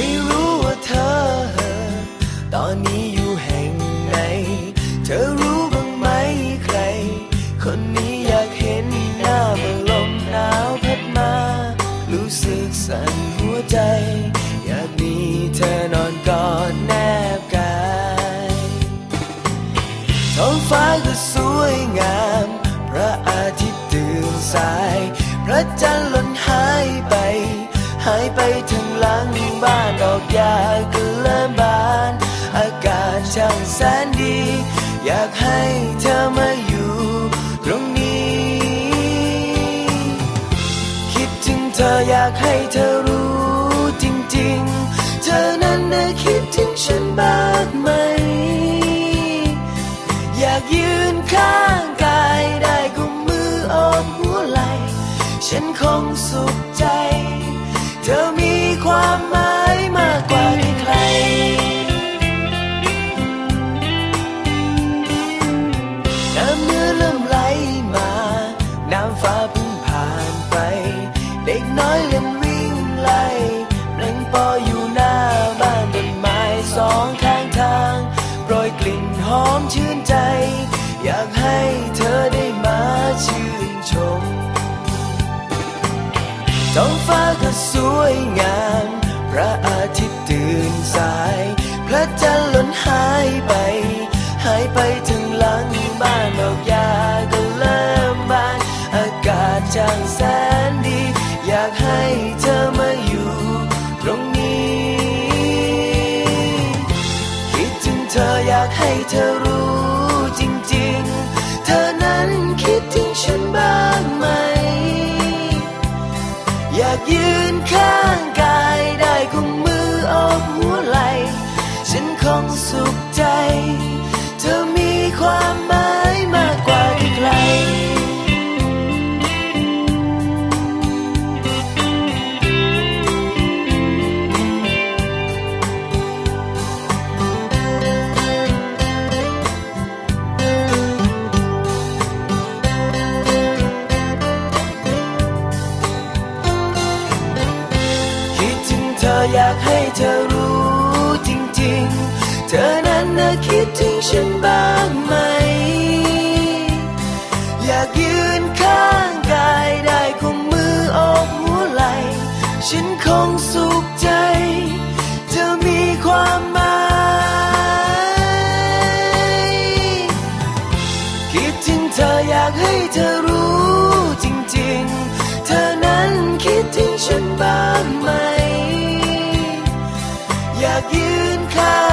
ไม่รู้ว่าเธอ ตอนนี้อยู่แห่งไหน เธอรู้บ้างไหมใคร คนนี้อยากเห็นหน้าเมื่อลมหนาวพัดมา รู้สึกสั่นหัวใจ อยากมีเธอนอนกอดแนบกายท้องฟ้าก็สวยงาม พระอาทิตย์ตื่นสาย พระจันทร์หล่นหายไป หายไปถึงหลัง บ้านดอกยาก็เริ่มบาน อากาศช่างแสนดี อยากให้เธอมาอยู่ตรงนี้ คิดถึงเธออยากให้เธอรู้จริงๆ เธอนั้นน่ะคิดถึงฉันบ้างไหม อยากยืนข้างกายได้กุมมือโอบหัวไหล่ฉันคงสุขใจ ธอมีความหมายมากกว่าใคร น้ำเมื่อเริ่มไหลมา น้ำฟ้าเพิ่งผ่านไป เด็กน้อยเล่นวิ่งไล่เล่นปออยู่หน้าบ้านต้นไม้สองข้างทาง โปรยกลิ่นหอมชื่นใจ อยากให้เธอได้ ท้องฟ้าก็สวยงาม พระอาทิตย์ตื่นสาย พระจันทร์ล่นหายไป หายไปถึงหลังบ้านดอกยาก็เริ่มบาน อากาศช่างแสนดี อยากให้เธอมาอยู่ตรงนี้ คิดถึงเธออยากให้เธอรู้ ข้างกายได้กุมมือโอบหัวไหล ฉันคงสุข อยากให้เธอรู้จริงๆ เธอนั้นน่ะคิดถึงฉันบ้างไหม อยากยืนข้างกายได้คงมือออกหัวไหล ฉันคงสุขใจ เธอมีความหมาย คิดถึงเธออยากให้เธอรู้จริงๆากยืนข้า